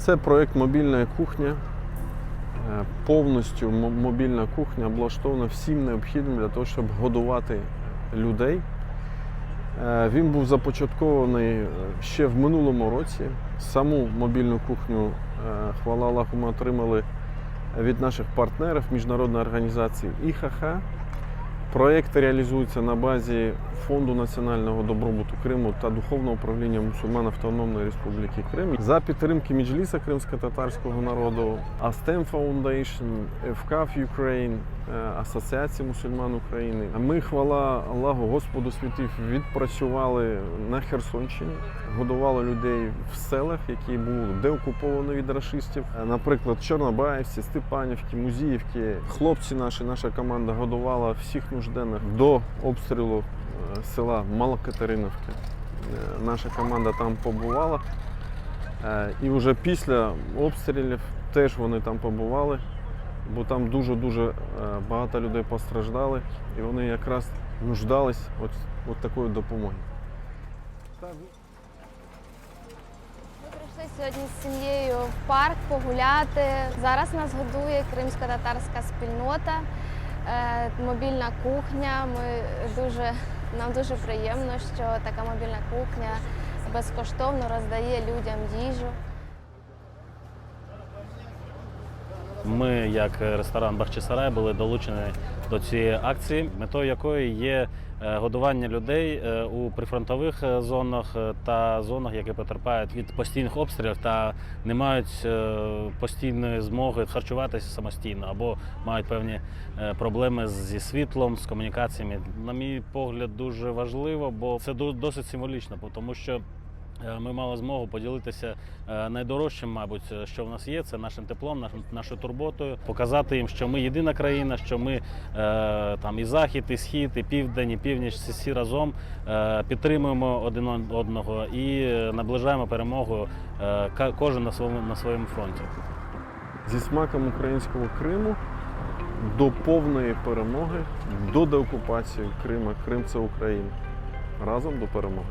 Це проєкт Мобільна кухня. Е, Повністю мобільна кухня облаштована всім необхідним для того, щоб годувати людей. Е, Він був започаткований е, ще в минулому році. Саму мобільну кухню, хвала Аллаху, ми отримали від наших партнерів міжнародної організації ІХХ. Проєкт реалізується на базі Фонду національного добробуту Криму та Духовного управління мусульман Автономної Республіки Крим за підтримки Меджліса кримсько-татарського народу, Астем Foundation, ФКФ Ukraine, е, Асоціації мусульман України. Ми, хвала Аллаху, Господу святів, відпрацювали на Херсонщині, годували людей в селах, які були деокуповані від рашистів. Е, Наприклад, Чорнобаївці, Степанівки, Музіївки. Хлопці наші, наша команда годувала всіх нужденних до обстрілу села Малокатериновки. Е, Наша команда там побувала. Е, І вже після обстрілів теж вони там побували, бо там дуже-дуже е, багато людей постраждали, і вони якраз нуждались от, от такої допомоги. Ми прийшли сьогодні з сім'єю в парк погуляти. Зараз нас годує кримсько-татарська спільнота, мобільна кухня. Ми дуже, нам дуже приємно, що така мобільна кухня безкоштовно роздає людям їжу. Ми, як ресторан Бахчисарай, були долучені до цієї акції, метою якої є е, годування людей е, у прифронтових е, зонах та зонах, які потерпають від постійних обстрілів та не мають постійної змоги харчуватися самостійно або мають певні проблеми зі світлом, з комунікаціями. На мій погляд, дуже важливо, бо це досить символічно, тому що Ми мали змогу поділитися е, найдорожчим, мабуть, е, що в нас є, це нашим теплом, нашою турботою, показати їм, що ми єдина країна, що ми е, там і захід, і схід, і південь, і північ всі, разом е, підтримуємо один одного і е, наближаємо перемогу е, кожен на своєму на своєму фронті. Зі смаком українського Криму до повної перемоги, до деокупації Крима. Крим це Україна. Разом до перемоги.